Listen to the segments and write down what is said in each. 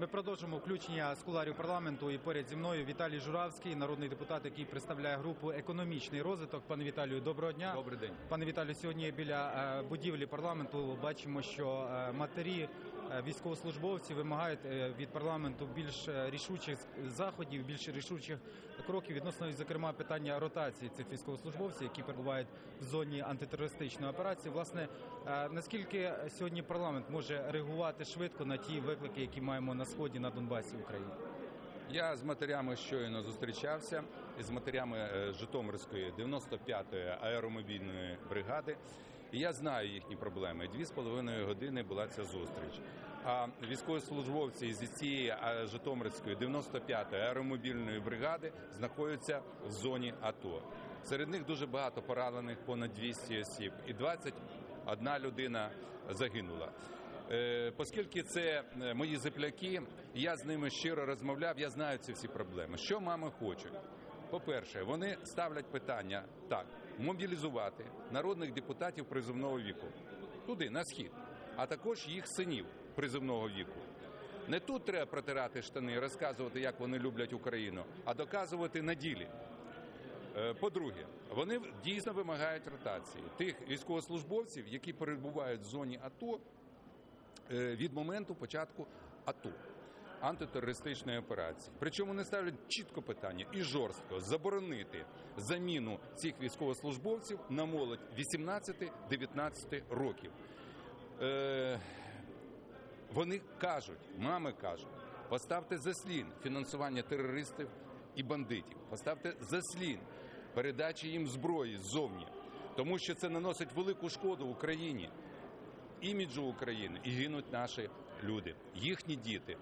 Ми продовжимо включення з куларів парламенту і поряд зі мною Віталій Журавський, народний депутат, який представляє групу економічний розвиток. Пане Віталію, доброго дня. Добрий день. Пане Віталію, сьогодні біля е, будівлі парламенту бачимо, що е, матері військовослужбовці вимагають е, від парламенту більш е, рішучих заходів, більш рішучих кроків відносно, зокрема, питання ротації цих військовослужбовців, які перебувають в зоні антитерористичної операції. Власне, е, наскільки сьогодні парламент може реагувати швидко на ті виклики, які маємо на сході на Донбасі України? Я з матерями щойно зустрічався з матерями е, Житомирської 95-ї аеромобільної бригади. Я знаю їхні проблеми. Дві з половиною години була ця зустріч. А військовослужбовці зі цієї Житомирської 95-ї аеромобільної бригади знаходяться в зоні АТО. Серед них дуже багато поранених, понад 200 осіб, і 21 людина загинула. Е, Оскільки це е, мої земляки, я з ними щиро розмовляв, я знаю ці всі проблеми. Що мами хочуть? По-перше, вони ставлять питання так: мобілізувати народних депутатів призовного віку туди, на схід, а також їх синів призовного віку. Не тут треба протирати штани розказувати, як вони люблять Україну, а доказувати на ділі. Е, По-друге, вони дійсно вимагають ротації тих військовослужбовців, які перебувають в зоні АТО е, від моменту початку АТО. Антитерористичної операції, причому не ставлять чітко питання і жорстко заборонити заміну цих військовослужбовців на молодь 18-19 років. Е, вони кажуть, мами кажуть, поставте заслін фінансування терористів і бандитів, поставте заслін передачі їм зброї ззовні, тому що це наносить велику шкоду Україні, іміджу України і гинуть наші люди, їхні діти.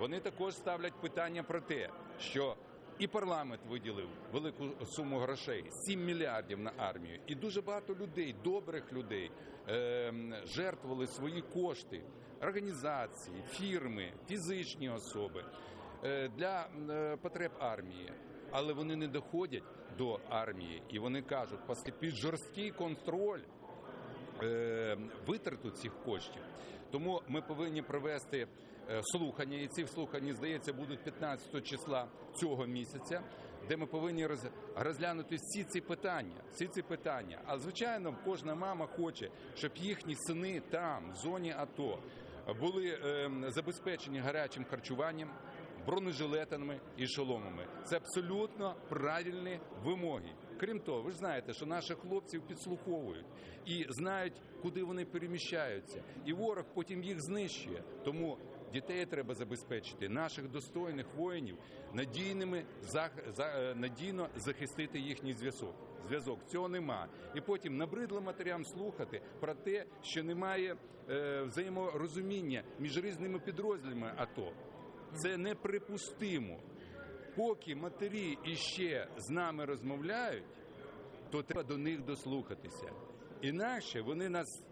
Вони також ставлять питання про те, що і парламент виділив велику суму грошей 7 мільярдів на армію, і дуже багато людей, добрих людей, е, жертвували свої кошти, організації, фірми, фізичні особи е, для е, потреб армії. Але вони не доходять до армії, і вони кажуть, під жорсткий контроль е, витрату цих коштів. Тому ми повинні провести слухання, і ці слухання, здається, будуть 15 числа цього місяця, де ми повинні розглянути всі ці питання. Всі ці питання. А звичайно, кожна мама хоче, щоб їхні сини там, в зоні АТО, були е, забезпечені гарячим харчуванням. Бронежилетами і шоломами це абсолютно правильні вимоги. Крім того, ви ж знаєте, що наших хлопців підслуховують і знають, куди вони переміщаються, і ворог потім їх знищує. Тому дітей треба забезпечити, наших достойних воїнів надійними е, надійно захистити їхній зв'язок. Зв'язок цього нема. І потім набридло матерям слухати про те, що немає е, взаєморозуміння між різними підрозділами АТО. Це неприпустимо. Поки матері іще з нами розмовляють, то треба до них дослухатися. Інакше вони нас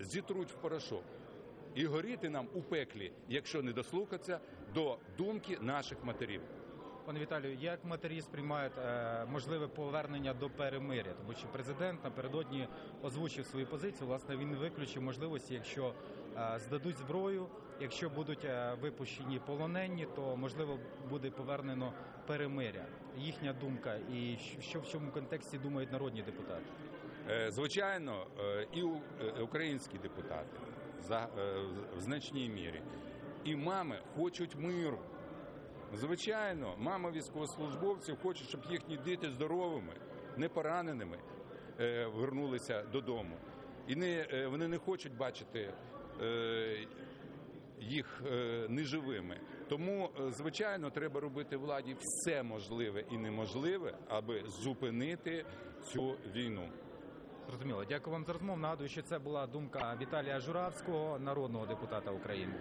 зітруть в порошок. І горіти нам у пеклі, якщо не дослухатися до думки наших матерів. Пане Віталію, як матері сприймають е, можливе повернення до перемиря? Тому що президент напередодні озвучив свою позицію. Власне, він виключив можливості, якщо е, здадуть зброю, якщо будуть е, випущені полонені, то можливо буде повернено перемиря. Їхня думка, і що- в цьому контексті думають народні депутати? Е, Звичайно, е, і е, українські депутати за е, в значній мірі, і мами хочуть миру. Звичайно, мами військовослужбовців хочуть, щоб їхні діти здоровими, не пораненими е, вернулися додому. І не, е, вони не хочуть бачити їх неживими. Тому, звичайно, треба робити владі все можливе і неможливе, аби зупинити цю війну. Зрозуміло. Дякую вам за розмову. Нагадую, що це була думка Віталія Журавського, народного депутата України.